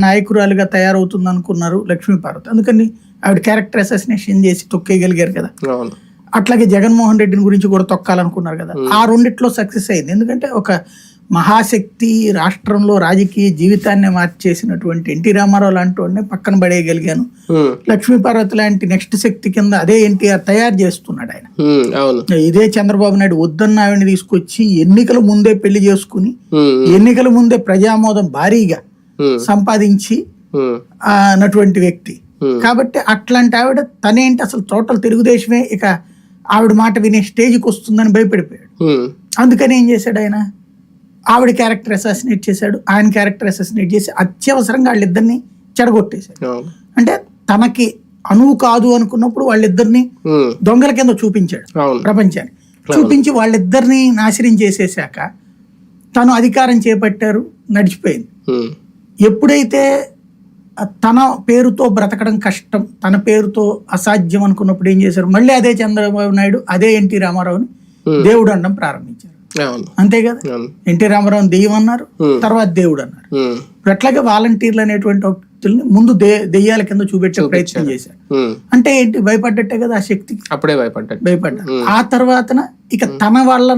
నాయకురాలుగా తయారవుతుంది అనుకున్నారు లక్ష్మీపార్వతి అందుకని ఆవిడ క్యారెక్టర్ అసాసినేషన్ చేసి తొక్కేయగలిగారు కదా. అట్లాగే జగన్మోహన్ రెడ్డిని గురించి కూడా తొక్కాలనుకున్నారు కదా. ఆ రెండిట్లో సక్సెస్ అయింది. ఎందుకంటే ఒక మహాశక్తి రాష్ట్రంలో రాజకీయ జీవితాన్ని మార్చేసినటువంటి ఎన్టీ రామారావు లాంటి వాడిని పక్కన పడేయగలిగాను. లక్ష్మీపార్వతి లాంటి నెక్స్ట్ శక్తి కింద అదే ఎన్టీఆర్ తయారు చేస్తున్నాడు ఆయన. ఇదే చంద్రబాబు నాయుడు వద్దన్న ఆవిడని తీసుకొచ్చి ఎన్నికల ముందే పెళ్ళి చేసుకుని ఎన్నికల ముందే ప్రజామోదం భారీగా సంపాదించి ఉమ్, ఆ, అన్నటువంటి వ్యక్తి. Hmm. కాబట్టి అట్లాంటి ఆవిడ తనేంటి అసలు టోటల్ తెలుగుదేశమే ఇక ఆవిడ మాట వినే స్టేజ్కి వస్తుందని భయపడిపోయాడు. అందుకని ఏం చేశాడు ఆయన? ఆవిడ క్యారెక్టర్ అసాసినేట్ చేశాడు. ఆయన క్యారెక్టర్ అసాసినేట్ చేసి అత్యవసరంగా వాళ్ళిద్దరిని చెడగొట్టేశాడు. అంటే తనకి అనువు కాదు అనుకున్నప్పుడు వాళ్ళిద్దరిని దొంగల కింద చూపించాడు ప్రపంచాన్ని. చూపించి వాళ్ళిద్దరిని నాశనం చేసేసాక తను అధికారం చేపట్టారు నడిచిపోయింది. ఎప్పుడైతే తన పేరుతో బ్రతకడం కష్టం తన పేరుతో అసాధ్యం అనుకున్నప్పుడు ఏం చేశారు? మళ్ళీ అదే చంద్రబాబు నాయుడు అదే ఎన్టీ రామారావుని. దేవుడు అనడం ప్రారంభించారు. అంతే కదా? ఎన్టీ రామారావుని దెయ్యం అన్నారు. తర్వాత దేవుడు అన్నారు. ఇప్పుడు అట్లాగే వాలంటీర్లు అనేటువంటి వ్యక్తుల్ని ముందు దెయ్యాల కింద చూపెట్టే ప్రయత్నం చేశారు. అంటే ఏంటి? భయపడ్డట్టే కదా ఆ శక్తికి? అప్పుడే భయపడ్డాడు. భయపడ్డారు ఆ తర్వాతన ఇక తన వలన